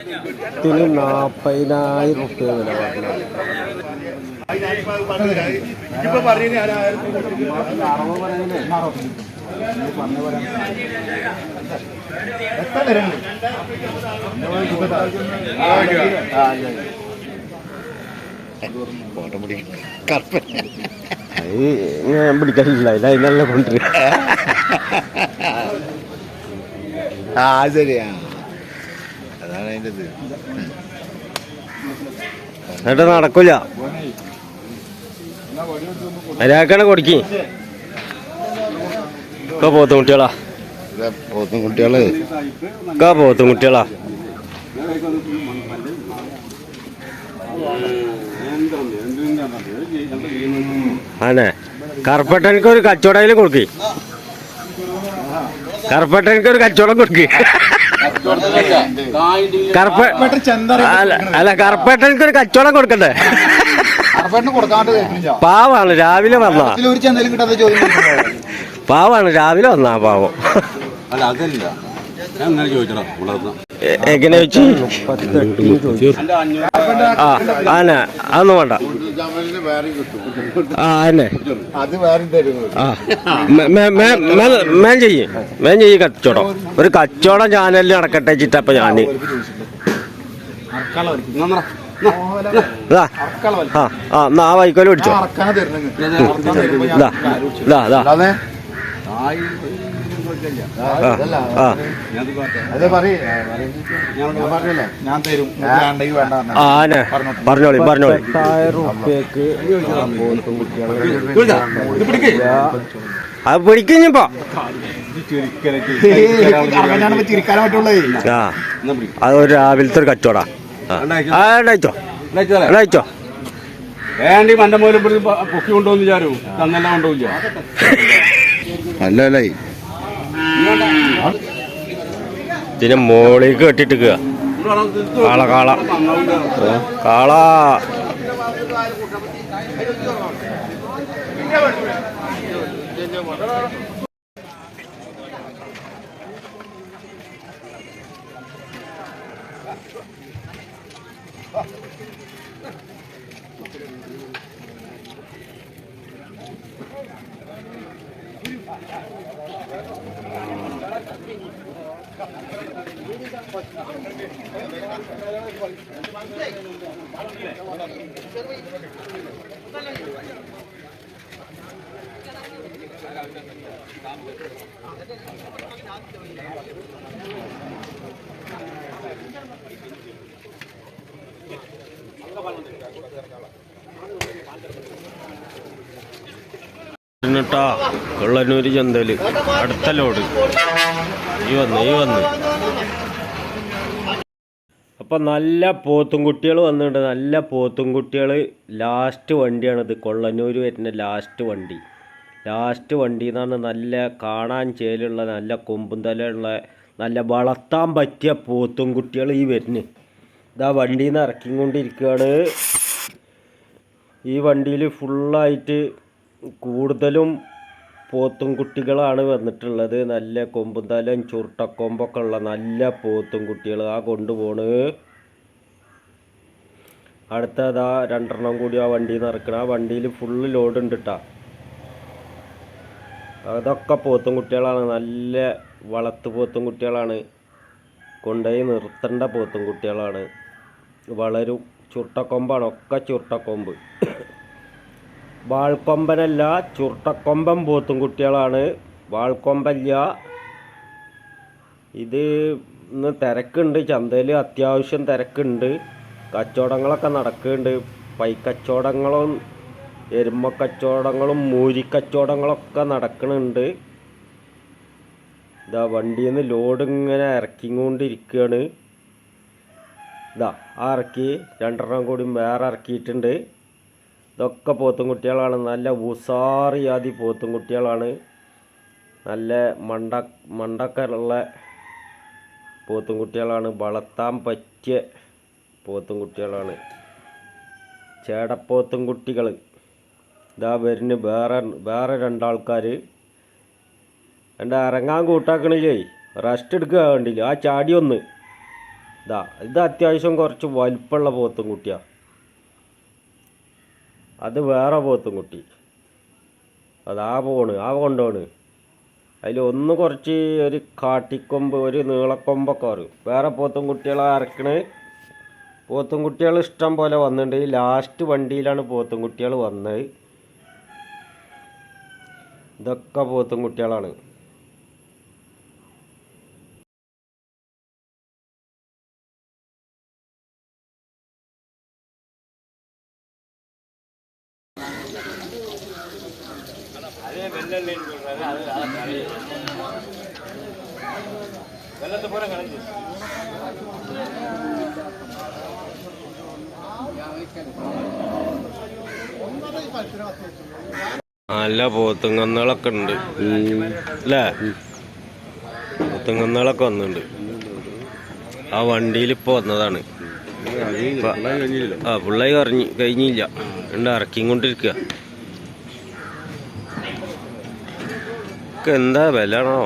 ഇതിന് നാപ്പതിനായിരം റുപ്യ വില ഞാൻ എത്ര തരുന്നു ഫോട്ടോ പിടിക്കും കറുപ്പൻ അത് ഞാൻ പിടിക്കലില്ല അതിൽ അതിനല്ല കൊണ്ടുവരിക ആ ശരിയാ. അതാണ് അതിന്റെ ഇത് എന്നിട്ട് നടക്കൂല. ഒരാൾക്കാണ് കൊടുക്കി. ഒക്കെ പോത്തും കുട്ടികളാ. പോത്തും കുട്ടികൾ. ഒക്കെ പോത്തും കുട്ടികളാ. അതെ കറുപ്പട്ടനക്ക് ഒരു കച്ചവടയിലും കൊടുക്കി. കറുപ്പട്ടനക്ക് ഒരു കച്ചവടം കൊടുക്കി. കറുപ്പ അല്ല അല്ല കറുപ്പട്ടനക്ക് ഒരു കച്ചവടം കൊടുക്കണ്ടേ? പാവാണ് രാവിലെ വന്നാ. പാവാണ് രാവിലെ വന്നാ പാവം. അല്ല അതല്ല. ഞാൻ അങ്ങനെ ചോദിച്ചടാ എങ്ങനെ വെച്ച്? ആ ആന അതൊന്നും വേണ്ട. ആ ആനെ. മേൻ ചെയ്യ്. മേൻ ചെയ്യ് കച്ചവടം. ഒരു കച്ചവടം ചാനലിൽ നടക്കട്ടെ ചിറ്റപ്പ ഞാൻ. ആ ആ പിടിച്ചോ. ഇതാ ഇതാ ഇതാ അതെ ആ അതെ പറയേ. ഞാൻ പറഞ്ഞില്ലേ? ഞാൻ തരും. വേണ്ടെങ്കിൽ വേണ്ട ആ ആന. പറഞ്ഞോളി പറഞ്ഞോളി. അത് പിടിക്കുഞ്ഞിപ്പോ ചിരിക്കാൻ പറ്റുള്ളേ. ആ. അത് ഒരു രാവിലത്തെ ഒരു കച്ചവടാ. ആ. അയച്ചോ ഉണ്ടായിച്ചോ വേണ്ടി മന്റെ മൂലം പൊക്കി കൊണ്ടുവന്ന് വിചാരവും തന്നെല്ലാം കൊണ്ടുപോയില്ല അല്ല അല്ലേ. ഇതിനെ മോളിലേക്ക് കെട്ടിട്ടിക്കുക കാള കാള. കാള. എന്നിട്ടാ വെള്ളന്നൂര് ചന്തയിൽ അടുത്ത ലോഡ്. ഈ വന്ന് ഈ വന്ന്. അപ്പൊ നല്ല പോത്തും കുട്ടികൾ വന്നിട്ടുണ്ട്. നല്ല പോത്തും കുട്ടികൾ ലാസ്റ്റ് വണ്ടിയാണിത്. കൊള്ളന്നൂര് വരുന്ന ലാസ്റ്റ് വണ്ടി. ലാസ്റ്റ് വണ്ടി എന്നാണ് നല്ല കാണാൻ ചേലുള്ള നല്ല കൊമ്പും തലയുള്ള നല്ല വളർത്താൻ പറ്റിയ പോത്തും കുട്ടികൾ ഈ വരുന്നു. ഇതാ വണ്ടിയിൽ നിന്ന് ഇറക്കിക്കൊണ്ടിരിക്കുകയാണ് ഈ വണ്ടിയിൽ ഫുള്ളായിട്ട് കൂടുതലും പോത്തും കുട്ടികളാണ് വന്നിട്ടുള്ളത്. നല്ല കൊമ്പും തലയും ചുരുട്ടക്കൊമ്പൊക്കെ ഉള്ള നല്ല പോത്തും കുട്ടികൾ ആ കൊണ്ടുപോണ് അടുത്തതാ രണ്ടെണ്ണം കൂടി ആ വണ്ടി നിന്ന് ഇറക്കണം. ആ വണ്ടിയിൽ ഫുള്ള് ലോഡ് ഉണ്ട് കേട്ടാ അതൊക്കെ പോത്തും കുട്ടികളാണ്. നല്ല വളർത്തു പോത്തും കുട്ടികളാണ്. കൊണ്ടുപോയി നിർത്തേണ്ട പോത്തും കുട്ടികളാണ്. വളരും ചുരുട്ടക്കൊമ്പാണ്. ഒക്കെ ചുരുട്ടക്കൊമ്പ്. വാൾക്കൊമ്പനല്ല ചുരുട്ടക്കൊമ്പൻ പോത്തും കുട്ടികളാണ്. വാൾക്കൊമ്പല്ല. ഇത് ഇന്ന് തിരക്കുണ്ട്. ചന്തയിൽ അത്യാവശ്യം തിരക്കുണ്ട്. കച്ചവടങ്ങളൊക്കെ നടക്കുന്നുണ്ട്. പൈക്കച്ചവടങ്ങളും എരുമക്കച്ചവടങ്ങളും മൂരിക്കച്ചവടങ്ങളൊക്കെ നടക്കുന്നുണ്ട്. ഇതാ വണ്ടിയിൽ നിന്ന് ലോഡ് ഇങ്ങനെ ഇറക്കിക്കൊണ്ടിരിക്കുകയാണ്. ഇതാ ആ ഇറക്കി രണ്ടെണ്ണം കൂടി വേറെ ഇറക്കിയിട്ടുണ്ട്. ഇതൊക്കെ പോത്തും കുട്ടികളാണ്. നല്ല ഉസാറിയാതി പോത്തും കുട്ടികളാണ്. നല്ല മണ്ട മണ്ടക്കറുള്ള ഉള്ള പോത്തും കുട്ടികളാണ്. വളർത്താൻ പറ്റിയ പോത്തും കുട്ടികളാണ്. ചേടപ്പോത്തും കുട്ടികൾ ഇതാ വരുന്ന വേറെ വേറെ രണ്ടാൾക്കാർ എന്റെ ഇറങ്ങാൻ കൂട്ടാക്കണില്ലേ? റെസ്റ്റ് എടുക്കുക വേണ്ടില്ല ആ ചാടി ഒന്ന്. ഇതാ ഇത് അത്യാവശ്യം കുറച്ച് വലിപ്പമുള്ള പോത്തും കുട്ടിയാ. അത് വേറെ പോത്തും കുട്ടി. അത് ആ പോണ് ആ കൊണ്ടോണ്. അതിൽ ഒന്ന് കുറച്ച് ഒരു കാട്ടിക്കൊമ്പ് ഒരു നീളക്കൊമ്പൊക്കെ വരും. വേറെ പോത്തും കുട്ടികളെ അരക്കണ്. പോത്തും കുട്ടികൾ ഇഷ്ടം പോലെ വന്നിട്ടുണ്ട് ലാസ്റ്റ് വണ്ടിയിലാണ് പോത്തും കുട്ടികൾ വന്നത്. ഇതൊക്കെ പോത്തും കുട്ടികളാണ്. നല്ല പോത്തുങ്കന്നുകളൊക്കെ ഉണ്ട് അല്ലേ പോത്തുങ്കന്നുകളൊക്കെ വന്നിട്ടുണ്ട് ആ വണ്ടിയിൽ ഇപ്പോൾ വന്നതാണ് ആ പിള്ളേർ കറങ്ങി കഴിഞ്ഞില്ല ഉണ്ട് ഇറക്കിക്കൊണ്ടിരിക്കുക ഒക്കെ എന്താ വിലണോ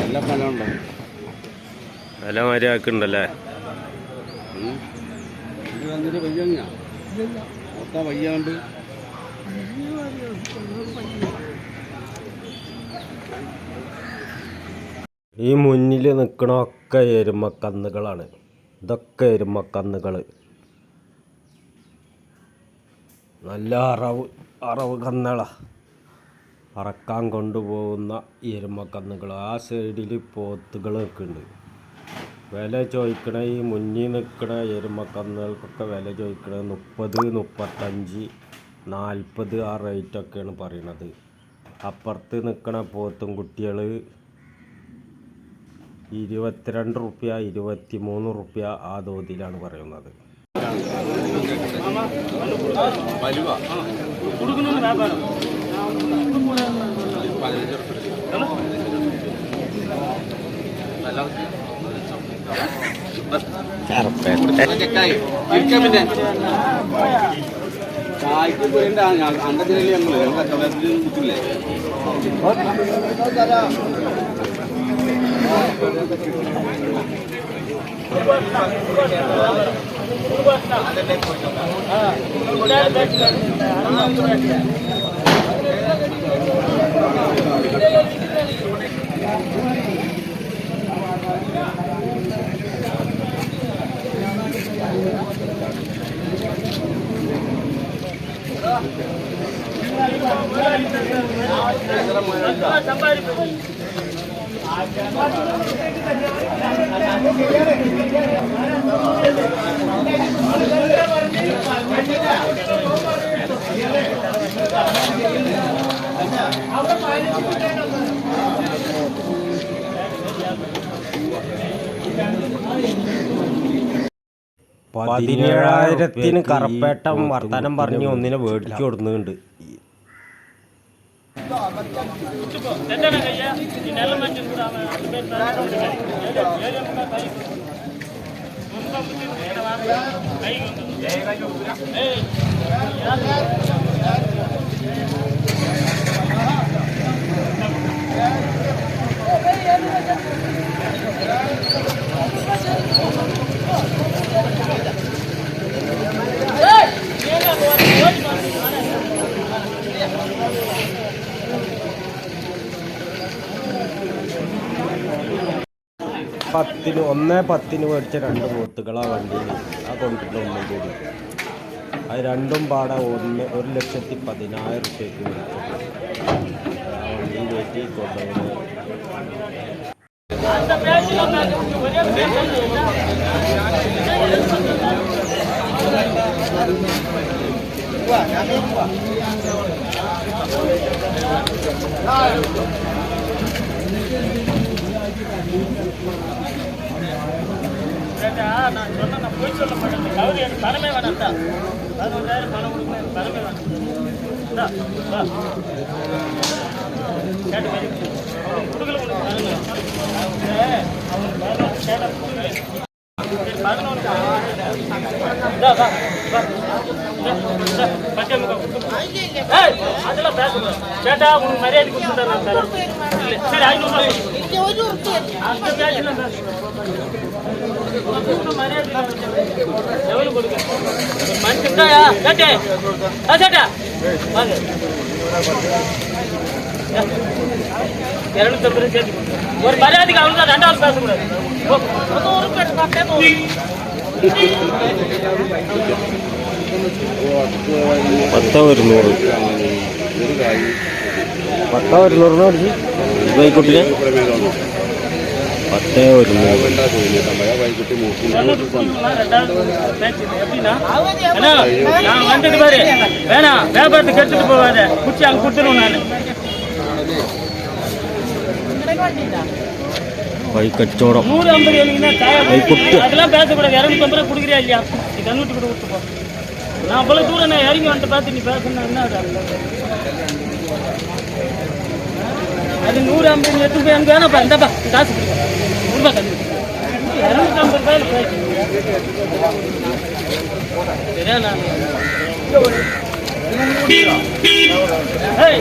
നല്ല ഫലമുണ്ടോ വില മര്യാദക്കുണ്ടല്ലേ? ഇത് വന്നിട്ട് വയ്യ മൊത്തം വയ്യാണ്ട് ഈ മുന്നിൽ നിൽക്കണൊക്കെ എരുമക്കന്നുകളാണ്. ഇതൊക്കെ എരുമക്കന്നുകൾ നല്ല അറവ് അറവ് കന്നുകളാ. അറക്കാൻ കൊണ്ടുപോകുന്ന എരുമക്കന്നുകൾ. ആ സൈഡിൽ പോത്തുകൾ നിൽക്കുന്നുണ്ട് വില ചോദിക്കണ ഈ മുന്നിൽ നിൽക്കണ എരുമക്കന്നുകൾക്കൊക്കെ വില ചോദിക്കണ മുപ്പത് മുപ്പത്തഞ്ച് നാൽപ്പത് ആ റേറ്റൊക്കെയാണ് പറയണത്. അപ്പുറത്ത് നിൽക്കണ പോത്തും കുട്ടികൾ ഇരുപത്തിരണ്ട് റുപ്യ ഇരുപത്തി മൂന്ന് റുപ്യ ആ തോതിലാണ് പറയുന്നത്. പിന്നെ ചായക്ക് പോയിട്ട് അണ്ടത്തിനല്ലേ ഞങ്ങള് ഞങ്ങൾ കച്ചവടത്തിൽ సంపాదించు പതിനേഴായിരത്തിന് കറപ്പേട്ടം വർത്തമാനം പറഞ്ഞ് ഒന്നിനെ മേടിച്ചു കൊടുക്കുന്നുണ്ട്. പത്തിന് ഒന്നേ പത്തിന് മേടിച്ച രണ്ട് പോത്തുകൾ ആ വണ്ടിയിൽ ആ കൊണ്ടിട്ട് ഒന്നും കൂടി. അത് രണ്ടും പാടെ ഒന്ന് ഒരു ലക്ഷത്തി പതിനായിരം റുപ്യക്ക് മേടിച്ചു ആ വണ്ടിയിൽ കയറ്റി நான் சொன்ன நான் போய் சொல்ல மாட்டேன் கவுரி எனக்கு பணமே வேணாம்டா பதினஞ்சாயிரம் பணம் கொடுக்க எனக்கு பணமே வேணாம் அதெல்லாம் பேசணும் கேட்டா மரியாதை இரநூத்தம்பது சேர்த்து ஒரு மரியாதைக்கு அவ்வளோதான் ரெண்டாவது பேசக்கூடாது ஓ, அது ஒரு பேட்டு பத்தே போதும். പത്തോ ഒരുന്നൂറ് പത്തോ ഒരുന്നൂറിനോ അടിച്ച് വൈക്കുട്ടിനെ പത്തേ ഒരുന്നൂറ് இரநூத்தி தொண்ணூறுனா ரெண்டாவது பேச்சு எப்படின்னா அண்ணா, நான் வந்துட்டு கை கச்சோடம் நூறு ஐம்பது வேணுங்கன்னா கை கொட்டு அதெல்லாம் பேசக்கூடாது. இரநூத்தம்பது ரூபா கொடுக்குறியா இல்லையா? நீ கண்ணுட்டு கூட விட்டுப்போ நான் அவ்வளோ தூரம் நான் இறங்கி வந்துட்டு பார்த்து நீ பேசணும் என்ன அது? அது நூறு ஐம்பது எட்டு போய் எனக்கு வேணாப்பா இந்தப்பா காசு கொடுப்பா நூறுபா கண்ணு இரநூத்தம்பது ரூபாயில் பேச சரியா நான் Hey!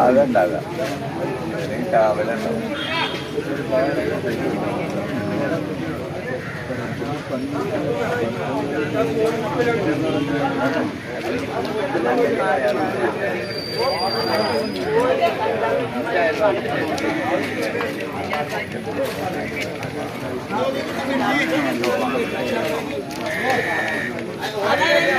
അതുണ്ടല്ല രാവിലെ Thank you.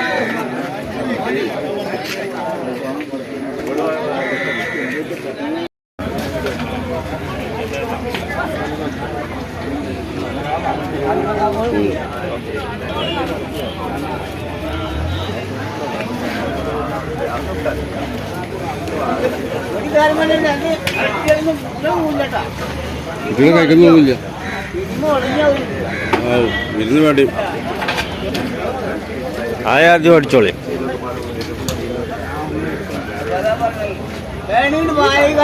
കുട്ടികൾ കഴിക്കുന്നൊന്നുമില്ല വിരുന്ന് വേണ്ടി. ആയാദ്യം അടിച്ചോളി. വായിക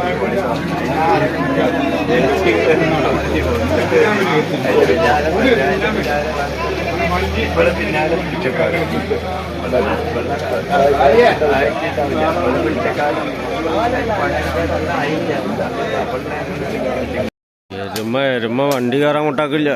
വേണ്ട മറ്റുള്ളവരെ ആനെ എരുമ എരുമ വണ്ടി കയറാൻ കൂട്ടാക്കില്ല